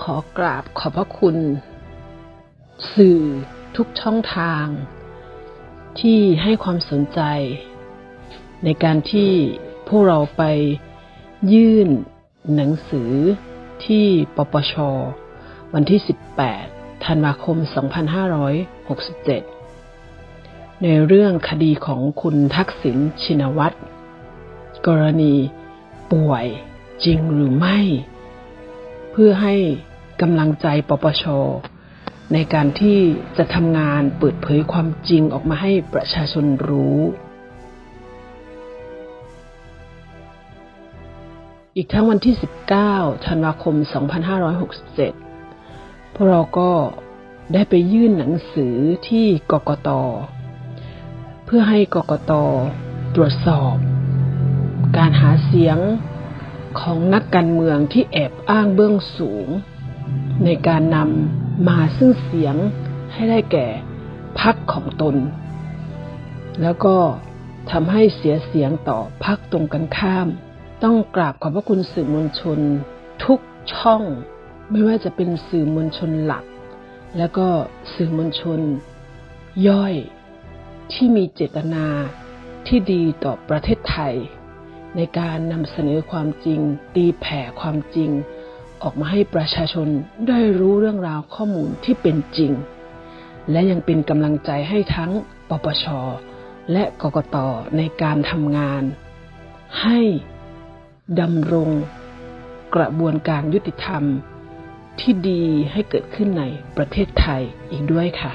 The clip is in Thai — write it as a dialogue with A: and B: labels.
A: ขอกราบขอบพระคุณ สื่อทุกช่องทาง ที่ให้ความสนใจ ในการที่พวกเราไปยื่นหนังสือที่ปปช วันที่ 18 ธันวาคม 2567 ในเรื่องคดีของคุณทักษิณชินวัตร กรณีป่วยจริงหรือไม่ เพื่อให้ กำลังใจปปช ในการที่จะทำงานเปิดเผยความจริงออกมาให้ประชาชนรู้ อีกทั้งวันที่ 19 ธันวาคม 2567 พวกเราก็ได้ไปยื่นหนังสือที่กกต เพื่อให้กกต ตรวจสอบ การหาเสียงของนักการเมืองที่แอบอ้างเบื้องสูง ในการนำมาซึ่งเสียงให้ได้แก่พักของตน แล้วก็ทำให้เสียเสียงต่อพักตรงกันข้าม ต้องกราบขอบพระคุณสื่อมวลชน ทุกช่อง ไม่ว่าจะเป็นสื่อมวลชนหลัก แล้วก็สื่อมวลชน ย่อยที่มีเจตนาที่ดีต่อประเทศไทย ในการนำเสนอความจริง ตีแผ่ความจริง ออกมาให้ประชาชนได้รู้เรื่องราวข้อมูลที่เป็นจริง และยังเป็นกำลังใจให้ทั้งปปช และกกตในการทำงาน ให้ดำรงกระบวนการยุติธรรมที่ดีให้เกิดขึ้นในประเทศไทยอีกด้วยค่ะ